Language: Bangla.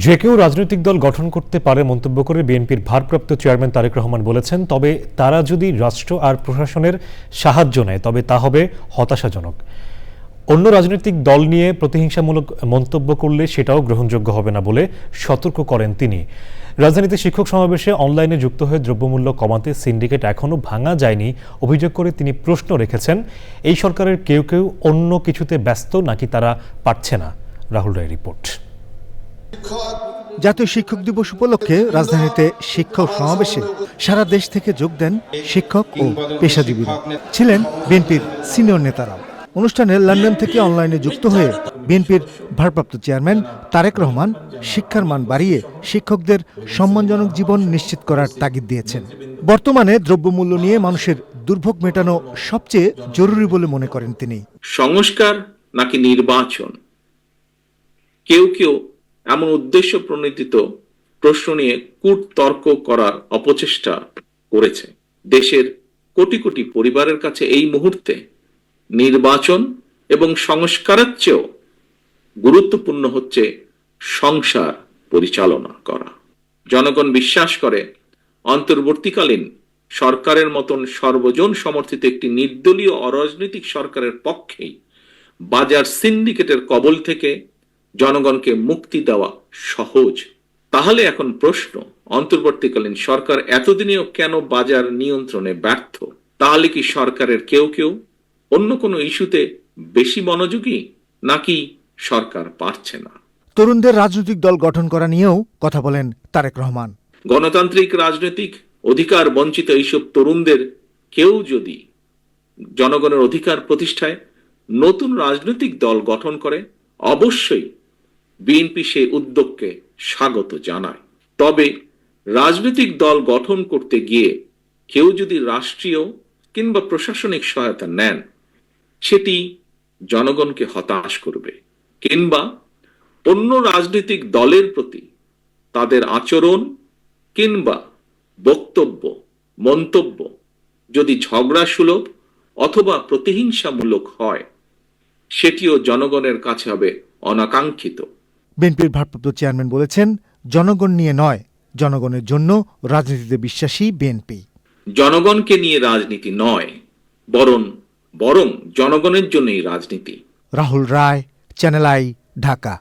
যে কেউ রাজনৈতিক দল গঠন করতে পারে মন্তব্য করে বিএনপির ভারপ্রাপ্ত চেয়ারম্যান তারেক রহমান বলেছেন, তবে তারা যদি রাষ্ট্র আর প্রশাসনের সাহায্য নেয়, তবে তা হবে হতাশাজনক। অন্য রাজনৈতিক দল নিয়ে প্রতিহিংসামূলক মন্তব্য করলে সেটাও গ্রহণযোগ্য হবে না বলে সতর্ক করেন তিনি। রাজধানীতে শিক্ষক সমাবেশে অনলাইনে যুক্ত হয়ে দ্রব্যমূল্য কমাতে সিন্ডিকেট এখনও ভাঙা যায়নি অভিযোগ করে তিনি প্রশ্ন রেখেছেন, এই সরকারের কেউ কেউ অন্য কিছুতে ব্যস্ত নাকি তারা পারছে না? রাহুল রায় রিপোর্ট। জাতীয় শিক্ষক দিবস উপলক্ষে রাজধানীতে শিক্ষক সমাবেশে সারা দেশ থেকে যোগ দেন শিক্ষক ও পেশাজীবীরা। ছিলেন বিএনপির সিনিয়র নেতারা অনুষ্ঠানে লন্ডন থেকে অনলাইনে যুক্ত হয়ে বিএনপির ভারপ্রাপ্ত চেয়ারম্যান তারেক রহমান শিক্ষার মান বাড়িয়ে শিক্ষকদের সম্মানজনক জীবন নিশ্চিত করার তাগিদ দিয়েছেন। বর্তমানে দ্রব্যমূল্য নিয়ে মানুষের দুর্ভোগ মেটানো সবচেয়ে জরুরি বলে মনে করেন তিনি। সংস্কার নাকি নির্বাচন? কেউ কেউ এমন উদ্দেশ্য প্রণোদিত প্রশ্ন নিয়ে কূটতর্ক করার অপচেষ্টা করেছে। দেশের কোটি কোটি পরিবারের কাছে এই মুহূর্তে নির্বাচন এবং সংস্কারের চেয়েও গুরুত্বপূর্ণ হচ্ছে সংসার পরিচালনা করা। জনগণ বিশ্বাস করে, অন্তর্বর্তীকালীন সরকারের মতন সর্বজন সমর্থিত একটি নির্দলীয় অরাজনৈতিক সরকারের পক্ষেই বাজার সিন্ডিকেটের কবল থেকে জনগণকে মুক্তি দেওয়া সহজ। তাহলে এখন প্রশ্ন অন্তর্বর্তীকালীন সরকার এতদিনেও কেন বাজার নিয়ন্ত্রণে ব্যর্থ? তাহলে কি সরকারের কেউ কেউ? অন্য কোনো ইস্যুতে বেশি মনোযোগী? নাকি সরকার পারছে না? তরুণদের রাজনৈতিক দল গঠন করা নিয়েও কথা বলেন তারেক রহমান। গণতান্ত্রিক রাজনৈতিক অধিকার বঞ্চিত এইসব তরুণদের কেউ যদি জনগণের অধিকার প্রতিষ্ঠায় নতুন রাজনৈতিক দল গঠন করে অবশ্যই বিএনপি সেই উদ্যোগকে স্বাগত জানায়। তবে রাজনৈতিক দল গঠন করতে গিয়ে কেউ যদি রাষ্ট্রীয় কিংবা প্রশাসনিক সহায়তা নেন, সেটি জনগণকে হতাশ করবে কিংবা অন্য রাজনৈতিক দলের প্রতি তাদের আচরণ কিংবা বক্তব্য, মন্তব্য যদি ঝগড়া সুলভ অথবা প্রতিহিংসামূলক হয়, সেটিও জনগণের কাছে হবে অনাকাঙ্ক্ষিত। বিএনপির ভারপ্রাপ্ত চেয়ারম্যান বলেছেন জনগণ নিয়ে নয় জনগণের জন্য রাজনীতিতে বিশ্বাসী বিএনপি। জনগণকে নিয়ে রাজনীতি নয় বরং বরং জনগণের জন্যই রাজনীতি। Rahul Roy channel I Dhaka.